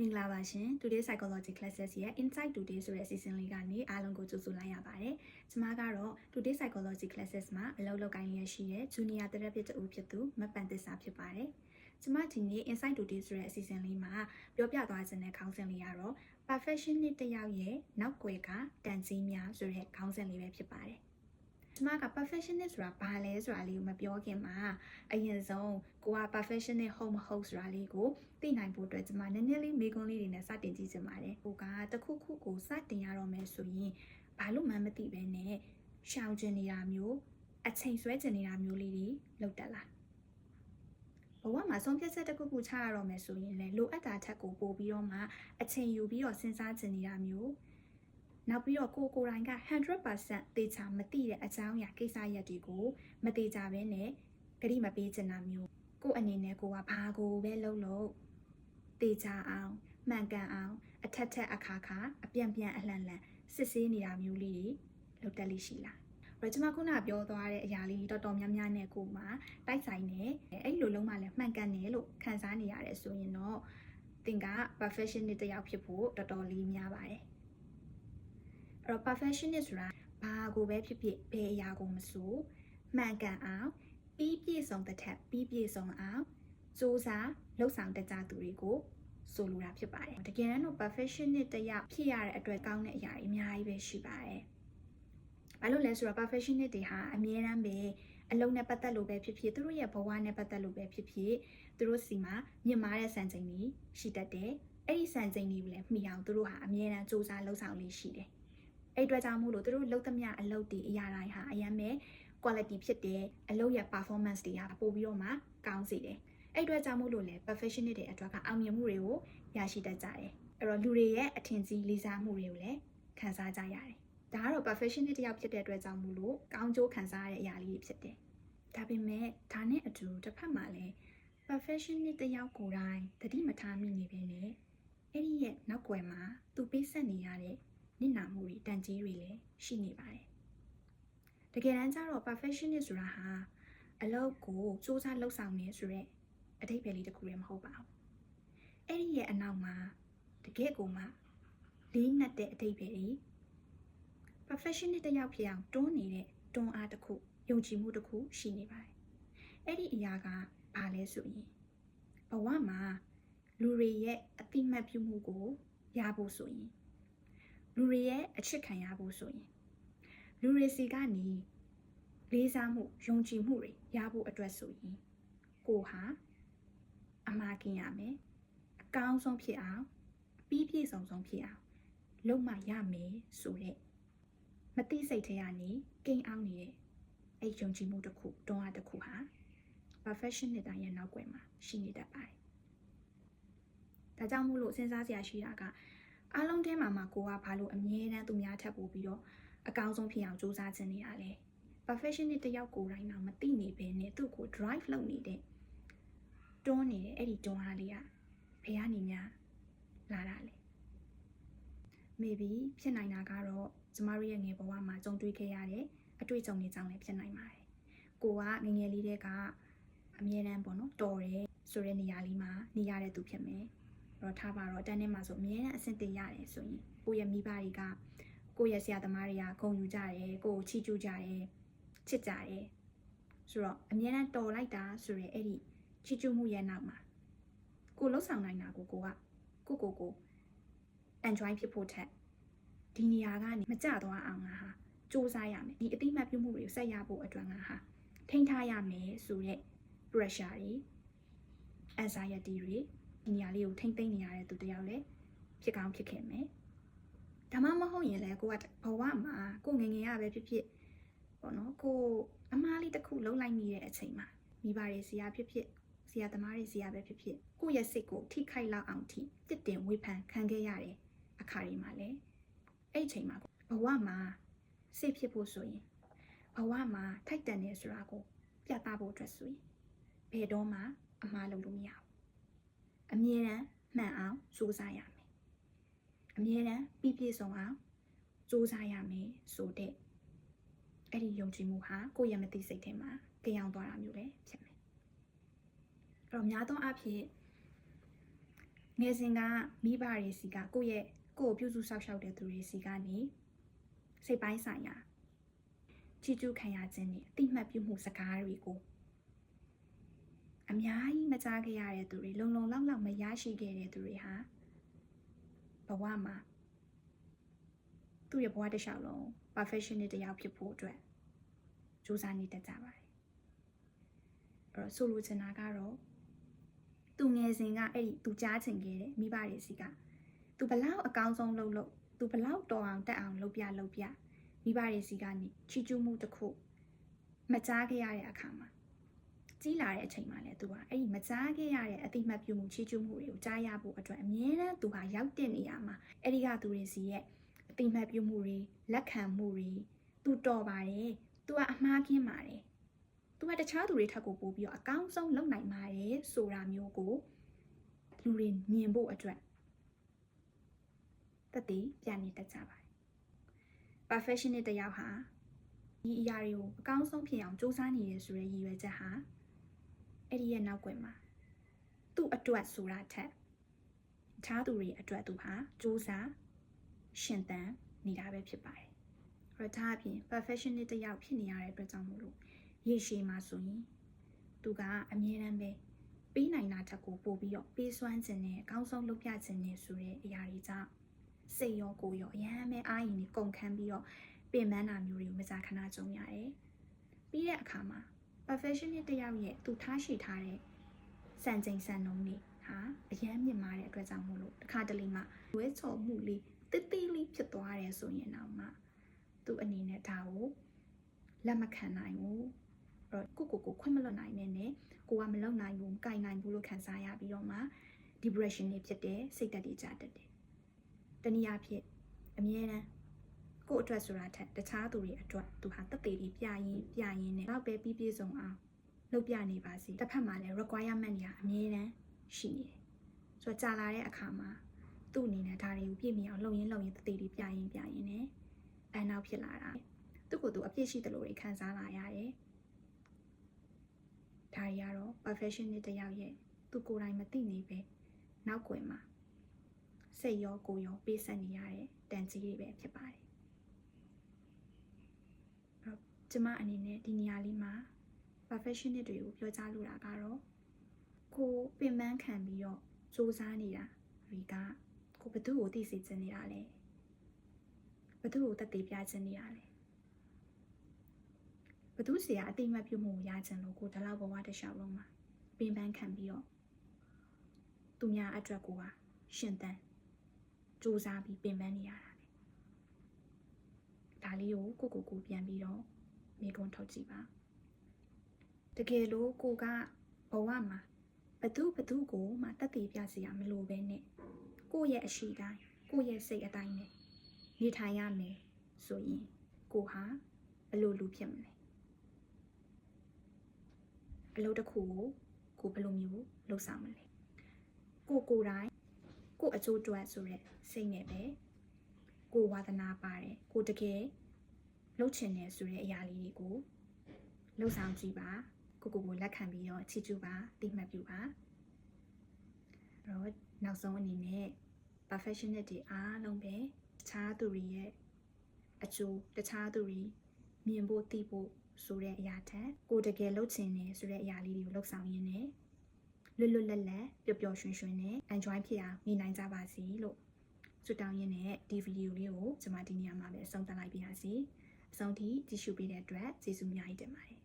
မင်္ဂလာပါရှင် Today Psychology Classes ရဲ့ Insight Today ဆိုတဲ့ season လေးကနေအားလုံးကိုကြိုဆိုလိုက်ရပါတယ်။ကျွန်မကတော့ Today Psychology Classes မှာအလုပ်လုပ်ကိုင်းရရှိတဲ့ Junior Therapist တူဖြစ်သူမပန်သစ္စာဖြစ်ပါတယ်။ကျွန်မဒီနေ့ Insight Today ဆိုတဲ့ season လေးမှာပြောပြသွားခြင်းတဲ့ခေါင်းစဉ်လေးကတော့ Perfectionist တစ်ယောက်ရဲ့နောက်ွယ်ကတန်ကြီးများဆိုတဲ့ခေါင်းစဉ်လေးပဲဖြစ်ပါတယ်။ ကျွန်မက perfectionist ဆိုတာဘာလဲဆိုတာလေးကိုမပြောခင်မှာအရင်ဆုံးကိုက perfectionist ဟုတ်မဟုတ်ဆိုတာလေးကိုသိနိုင်ဖို့အတွက်ကျွန်မနည်းနည်းလေးမေးခွန်းလေးတွေနဲ့စတင်ကြည့်ချင်ပါတယ်။ကိုကတခုခုကိုစတင်ရတော့မယ်ဆိုရင်ဘာလို့မှမသိပဲနဲ့ရှောင်ကျင်နေတာမျိုးအချိန်ဆွဲကျင်နေတာမျိုးလေးတွေလောက်တက်လာဘဝမှာဆုံးဖြတ်ချက်တစ်ခုခုချရတော့မယ်ဆိုရင်လည်းလိုအပ်တာထက်ကိုပို့ပြီးတော့မှအချိန်ယူပြီးတော့စဉ်းစားကျင်နေတာမျိုး နောက်ပြီးတော့ကိုကိုယ်တိုင်က100%သေချာမသိတဲ့အကြောင်းအရာကိစ္စရပ်တွေကိုမသေချာဘဲနဲ့ဂရိမပေးချင်တာမျိုးကို့အနေနဲ့ကိုကဘာကိုပဲလုပ်လို့သေချာအောင်မှန်ကန်အောင်အထက်ထက်အခါခါအပြန်ပြန်အလှန်လှန်စစ်ဆေးနေတာမျိုးလေးတွေလုပ်တတ်လိရှိလားဘယ်ကျမခုနပြောသွားတဲ့အရာလေးတော်တော်များများနဲ့ကိုမှတိုက်ဆိုင်နေအဲ့လိုလုံးမှလည်းမှန်ကန်တယ်လို့ခံစားနေရတယ်ဆိုရင်တော့သင်က perfectionist တစ်ယောက်ဖြစ်ဖို့တော်တော်လေးများပါတယ် အဲ့တော့ perfectionist ဆိုတာဘာကိုပဲဖြစ်ဖြစ်ဘယ်အရာကိုမဆိုမှန်ကန်အောင်ပြီးပြည့်စုံတဲ့ထက်ပြီးပြည့်စုံအောင်စူးစမ်းလှုပ်ဆောင်တတ်ကြသူတွေကိုဆိုလိုတာဖြစ်ပါတယ်တကယ်တော့ perfectionist တယောက်ဖြစ်ရတဲ့အတွက်ကောင်းတဲ့အရာတွေအများကြီးပဲရှိပါတယ်ဘာလို့လဲဆိုတော့ perfectionist တွေဟာအမြဲတမ်းပဲအလုံးနဲ့ပတ်သက်လို့ပဲဖြစ်ဖြစ်သူတို့ရဲ့ဘဝနဲ့ပတ်သက်လို့ပဲဖြစ်ဖြစ်သူတို့စီမှာမြင့်မားတဲ့စံချိန်တွေရှိတတ်တယ်အဲ့ဒီစံချိန်တွေကိုလည်းမှီအောင်သူတို့ဟာအမြဲတမ်းစူးစမ်းလှုပ်ဆောင်လေးရှိတယ် အဲ့အတွက်ကြောင့်မို့လို့သူတို့လုပ်သမျှအလုပ်တွေအရာတိုင်းဟာအရင်မဲ့ quality ဖြစ်တယ်အလုပ်ရဲ့ performance တွေကပို့ပြီးတော့မှကောင်းစေတယ်အဲ့အတွက်ကြောင့်မို့လို့လေ perfectionist တွေအတွက်ကအောင်မြင်မှုတွေကိုရရှိတတ်ကြတယ်အဲ့တော့လူတွေရဲ့အထင်ကြီးလေးစားမှုတွေကိုလည်းခံစားကြရတယ်ဒါကတော့ perfectionist တယောက်ဖြစ်တဲ့အတွက်ကြောင့်မို့လို့ကောင်းကျိုးခံစားရတဲ့အရာလေးတွေဖြစ်တယ်ဒါပေမဲ့ဒါနဲ့အတူတစ်ဖက်မှာလည်း perfectionist တယောက်ကိုယ်တိုင်တတိမထားမိနေပဲနဲ့အဲ့ဒီရဲ့နောက်ွယ်မှာသူပေးဆက်နေရတဲ့ နစ်နာမှုတွေတန်ကြီးတွေလည်းရှိနေပါတယ်တကယ်တမ်းကျတော့ perfectionist ဆိုတာဟာအလုပ်ကိုစူးစမ်းလှုပ်ဆောင်နေဆိုရက်အတိတ်ပဲလေးတစ်ခုလည်းမဟုတ်ပါဘူးအဲ့ဒီရဲ့အနောက်မှာတကယ့်ကိုမှလေးနက်တဲ့အတိတ်ပဲတွေ professional တစ်ယောက်ဖြစ်အောင်တွန်းနေတဲ့တွန်းအားတစ်ခုယုံကြည်မှုတစ်ခုရှိနေပါတယ်အဲ့ဒီအရာကဘာလဲဆိုရင်ဘဝမှာလူတွေရဲ့အတိမတ်ပြုမှုကိုရဖို့ဆိုရင် လူတွေရဲ့အချစ်ခံရဖို့ဆိုရင်လူတွေစီကနေလေးစားမှုယုံကြည်မှုတွေရဖို့အတွက်ဆိုရင်ကိုဟာအမှားကင်းရမယ်အကောင်းဆုံးဖြစ်အောင်ပြီးပြည့်စုံဆုံးဖြစ်အောင်လုပ်မှရမယ်ဆိုတဲ့မသိစိတ်ထဲကနေကိန်းအောင်နေတဲ့အဲ့ယုံကြည်မှုတစ်ခုတွန်းအားတစ်ခုဟာ perfectionist တိုင်းရဲ့နောက်ွယ်မှာရှိနေတတ်ပါတယ်ဒါကြောင့်မို့လို့စဉ်းစားစရာရှိတာက အားလုံးထဲမှာမှကိုကဘာလို့အမြဲတမ်းသူများထပ်ပို့ပြီးတော့အကောင်းဆုံးဖြစ်အောင်စူးစမ်းခြင်းနေရလဲ perfectionist တယောက်ကိုယ်တိုင်တော့မသိနေပဲနဲ့သူ့ကို drive လုပ်နေတဲ့တွန်းနေတဲ့အဲ့ဒီတွန်းအားလေးကဘယ်ကနေများလာတာလဲ maybe ဖြစ်နိုင်တာကတော့ကျမတို့ရဲ့ငယ်ဘဝမှာကြုံတွေ့ခဲ့ရတဲ့အတွေ့အကြုံတွေကြောင့်လည်းဖြစ်နိုင်ပါတယ်ကိုကငငယ်လေးတဲ့ကအမြဲတမ်းပေါ့နော်တော်တယ်ဆိုတဲ့နေရာလေးမှာနေရတဲ့သူဖြစ်မယ် တော့ထားပါတော့တန်းထဲမှာဆိုအမြဲတမ်းအဆင့်တင်ရတယ်ဆိုရင်ကိုယ့်ရဲ့မိဘတွေကကိုယ့်ရဲ့ဆရာသမားတွေကဂုဏ်ယူကြတယ်ကိုယ်ကိုချီးကျူးကြတယ်ချစ်ကြတယ်ဆိုတော့အမြဲတမ်းတော်လိုက်တာဆိုရဲအဲ့ဒီချီးကျူးမှုရဲ့နောက်မှာကိုလှုပ်ဆောင်နိုင်တာကိုကိုကကိုကိုကို enjoy ဖြစ်ဖို့ထက်ဒီနေရာကနေမကြသွားအောင်ငါဟာစူးစမ်းရမယ်ဒီအတိမတ်ပြုမှုတွေကိုဆက်ရဖို့အတွက်ငါဟာထိန်းထားရမယ်ဆိုတဲ့ pressure တွေ anxiety တွေ ဒီနေရာလေးကိုထိမ့်သိမ့်နေရတဲ့သူတယောက်လည်းဖြစ်ကောင်းဖြစ်ခဲ့မယ်ဒါမှမဟုတ်ရင်လည်းကိုကဘဝမှာကိုငငယ်ရပဲဖြစ်ဖြစ်ပေါ့နော်ကိုအမားလေးတစ်ခုလုံးလိုက်မိတဲ့အချိန်မှာမိဘတွေစီရဖြစ်ဖြစ်ဆရာသမားတွေစီရပဲဖြစ်ဖြစ်ကိုယ့်ရဲ့စိတ်ကိုထိခိုက်လောက်အောင်ထိတစ်တင်ဝေဖန်ခံခဲ့ရတဲ့အခါတွေမှာလည်းအဲ့အချိန်မှာဘဝမှာစိတ်ဖြစ်ဖို့ဆိုရင်ဘဝမှာထိုက်တန်နေဆိုတာကိုပြသဖို့အတွက်ဆိုရင်ဘယ်တော့မှအမှားလုပ်လို့မရဘူး အမြဲတမ်းမှန်အောင်စူးစမ်းရမယ်အမြဲတမ်းပြည့်ပြည့်စုံအောင်စူးစမ်းရမယ်ဆိုတဲ့အဲ့ဒီယုံကြည်မှုဟာကိုယ့်ရဲ့မသိစိတ်ထဲမှာကြောင်သွားတာမျိုးလည်းဖြစ်မယ်အဲ့တော့များသောအားဖြင့်ငယ်စဉ်ကမိဘတွေစီကကိုယ့်ရဲ့ကိုယ့်ကိုပြုစုစောင့်ရှောက်တဲ့သူတွေစီကနေစိတ်ပိုင်းဆိုင်ရာချီကျူးခံရခြင်းနဲ့အတိမတ်ပြုမှုစကားတွေကို အများကြီးမကြားခဲ့ရတဲ့သူတွေလုံလုံလောက်လောက်မရရှိခဲ့တဲ့သူတွေဟာဘဝမှာသူ့ရဲ့ဘဝတစ်လျှောက်လုံး perfectionist တစ်ယောက်ဖြစ်ဖို့အတွက်ကြိုးစားနေတတ်ကြပါတယ်အဲ့တော့ဆိုလိုချင်တာကတော့သူငယ်စဉ်ကအဲ့ဒီသူကြားချင်ခဲ့တဲ့မိဘတွေစီကသူဘလောက်အကောင်းဆုံးလုပ်လို့သူဘလောက်တော်အောင်တက်အောင်လုပ်ပြလုပ်ပြမိဘတွေစီကနေချီကျူးမှုတစ်ခုမကြားခဲ့ရတဲ့အခါမှာ ကြီးလာတဲ့အချိန်မှာလည်းသူကအဲ့ဒီမကြားခဲ့ရတဲ့အတိမတ်ပြုမှုချီကျူးမှုတွေကိုကြားရဖို့အတွက်အမြဲတမ်းသူဟာရောက်တဲ့နေရာမှာအဲ့ဒီကသူတွေစီရဲ့အတိမတ်ပြုမှုတွေလက်ခံမှုတွေသူတော်ပါတယ်သူကအမှားကင်းပါတယ်သူကတခြားသူတွေထက်ကိုပို့ပြီးတော့အကောင်းဆုံးလုပ်နိုင်ပါတယ်ဆိုတာမျိုးကိုလူတွေမြင်ဖို့အတွက်တတိပြန်နေတတ်ကြပါတယ် professional တယောက်ဟာဒီအရာတွေကိုအကောင်းဆုံးဖြစ်အောင်စူးစမ်းနေရဆိုတဲ့ရည်ရွယ်ချက်ဟာ အဲ့ဒီရဲ့နောက်ွယ်မှာသူ့အတွက်ဆိုတာထက်တခြားသူတွေအတွက်သူဟာစူးစမ်းရှင်သန်နေတာပဲဖြစ်ပါတယ်။အဲ့ဒါအပြင် professional တယောက်ဖြစ်နေရတဲ့အတွက်ကြောင့်မို့လို့ရေရှည်မှာဆိုရင်သူကအမြဲတမ်းပဲပေးနိုင်တာတက်ကိုပို့ပြီးတော့ပေးစွမ်းခြင်းနဲ့အကောင်းဆုံးလုပ်ပြခြင်းနဲ့ဆိုတဲ့အရာတွေကြောင့်စိတ်ရောကိုယ်ရောအရမ်းပဲအားရင်နေကုန်ခန်းပြီးတော့ပင်ပန်းတာမျိုးတွေကိုမစားခဏကြုံရတယ်။ပြီးတဲ့အခါမှာ professional တယောက်ရဲ့သူထားရှိထားတဲ့စံချိန်စံနှုန်းတွေဟာအရန်မြင့်မားတဲ့အတွက်ကြောင့်မို့လို့တစ်ခါတလေမှဝဲချော်မှုလေးတိတိလေးဖြစ်သွားတယ်ဆိုရင်တော့မှသူ့အနေနဲ့ဒါကိုလက်မခံနိုင်ဘူးအဲ့တော့ကိုကိုကိုခွင့်မလွတ်နိုင်နဲ့နဲ့ကိုကမလုံနိုင်ဘူးမကင်နိုင်ဘူးလို့ခံစားရပြီးတော့မှ depression တွေဖြစ်တယ်စိတ်တက်တွေကြတတ်တယ်တနည်းအားဖြင့်အမြဲတမ်း ကို့အတွက်ဆိုတာထက်တခြားသူတွေအတွက်သူဟာတက်သေးလေးပြရင်ပြရင်နဲ့တော့ပဲပြီးပြည့်စုံအောင်လုပ်ပြနေပါစီတစ်ဖက်မှာလည်း requirement တွေကအမြဲတမ်းရှိနေတယ်ဆိုတော့ကြာလာတဲ့အခါမှာသူ့အနေနဲ့ဒါတွေကိုပြည့်မီအောင်လုပ်ရင်းလုပ်ရင်းတက်သေးလေးပြရင်ပြရင်နဲ့အနောက်ဖြစ်လာတာသူ့ကိုယ်သူအပြစ်ရှိတယ်လို့ခံစားလာရတယ်ဒါတွေကတော့ perfectionist တယောက်ရဲ့သူကိုယ်တိုင်မသိနေပဲနောက်ွယ်မှာစိတ်ရောကိုယ်ရောပေးဆက်နေရတဲ့တန်ကြီးတွေပဲဖြစ်ပါတယ် ကျမအနေနဲ့ဒီနေရာလေးမှာ perfectionist တွေကိုပြောကြားလိုတာကတော့ကိုပင်ပန်းခံပြီးတော့စူးစမ်းနေတာတွေကကိုဘသူ့ကိုသိစေချင်နေတာလဲဘသူ့ကိုတက်သေးပြချင်နေတာလဲဘသူစီကအတိမတ်ပြုမှုကိုရချင်လို့ကိုဒီလောက်ဘဝတစ်လျှောက်လုံးမှာပင်ပန်းခံပြီးတော့သူများအတွက်ကိုပါရှင်သန်စူးစမ်းပြီးပင်ပန်းနေရတာဒါလေးကိုကိုကိုကိုပြန်ပြီးတော့ မိကုံထုတ်ကြည့်ပါတကယ်လို့ကိုကဘဝမှာဘသူဘသူကိုမှတက်တည်ပြစီရမလိုပဲနဲ့ကိုယ့်ရဲ့အရှိတိုင်းကိုယ့်ရဲ့စိတ်အတိုင်းနဲ့နေထိုင်ရမယ်ဆိုရင်ကိုဟာဘယ်လိုလူဖြစ်မလဲအလုပ်တစ်ခုကိုကိုဘယ်လိုမျိုးလုပ်ဆောင်မလဲကိုကိုယ်တိုင်ကိုအကျိုးတွက်ဆိုတဲ့စိတ်နဲ့ပဲကိုဝါသနာပါတယ်ကိုတကယ် လှုပ်ချင်တယ်ဆိုတဲ့အရာလေးတွေကိုလှုပ်ဆောင်ကြည့်ပါကိုကိုကိုလက်ခံပြီးတော့ချီကျူးပါတိမှတ်ပြပါအဲ့တော့နောက်ဆုံးအနေနဲ့ professional တွေအားလုံးပဲတခြားသူတွေရဲ့အကျိုးတခြားသူတွေမြင်ဖို့သိဖို့ဆိုတဲ့အရာထက်ကိုတကယ်လှုပ်ချင်တယ်ဆိုတဲ့အရာလေးတွေကိုလှုပ်ဆောင်ရင်းနဲ့လွတ်လွတ်လပ်လပ်ပျော်ပျော်ရွှင်ရွှင်နဲ့ enjoy ဖြစ်အောင်နေနိုင်ကြပါစေလို့ဆုတောင်းရင်းနဲ့ဒီဗီဒီယိုလေးကိုကျွန်မဒီနေရာမှာပဲအဆုံးသတ်လိုက်ပါရစေ အဆုံးထိကြည့်ရှုပေးတဲ့အတွက်ကျေးဇူးအများကြီးတင်ပါတယ်